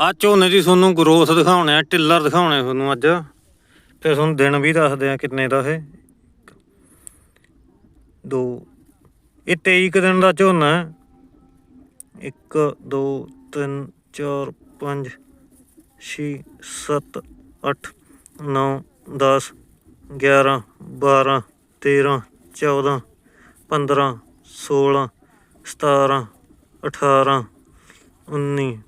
ਆ ਝੋਨੇ ਦੀ ਤੁਹਾਨੂੰ ਗਰੋਥ ਦਿਖਾਉਣੇ ਆ ਟਿੱਲਰ ਦਿਖਾਉਣੇ ਤੁਹਾਨੂੰ ਅੱਜ। ਫਿਰ ਤੁਹਾਨੂੰ ਦਿਨ ਵੀ ਦੱਸਦੇ ਆ ਕਿੰਨੇ ਦਾ ਇਹ। ਦੋ, ਇਹ 23 ਕੁ ਦਿਨ ਦਾ ਝੋਨਾ ਹੈ। 1 2 3 4 5 6 7 8 9 10 11 12 13 14 15 16 17 18 19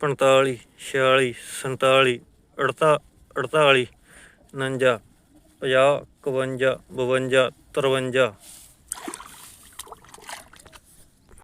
ਪੰਤਾਲੀ ਛਿਆਲੀ ਸੰਤਾਲੀ ਅੜਤਾ ਅੜਤਾਲੀ ਉਣੰਜਾ ਪੰਜਾਹ ਇਕਵੰਜਾ ਬਵੰਜਾ ਤਰਵੰਜਾ।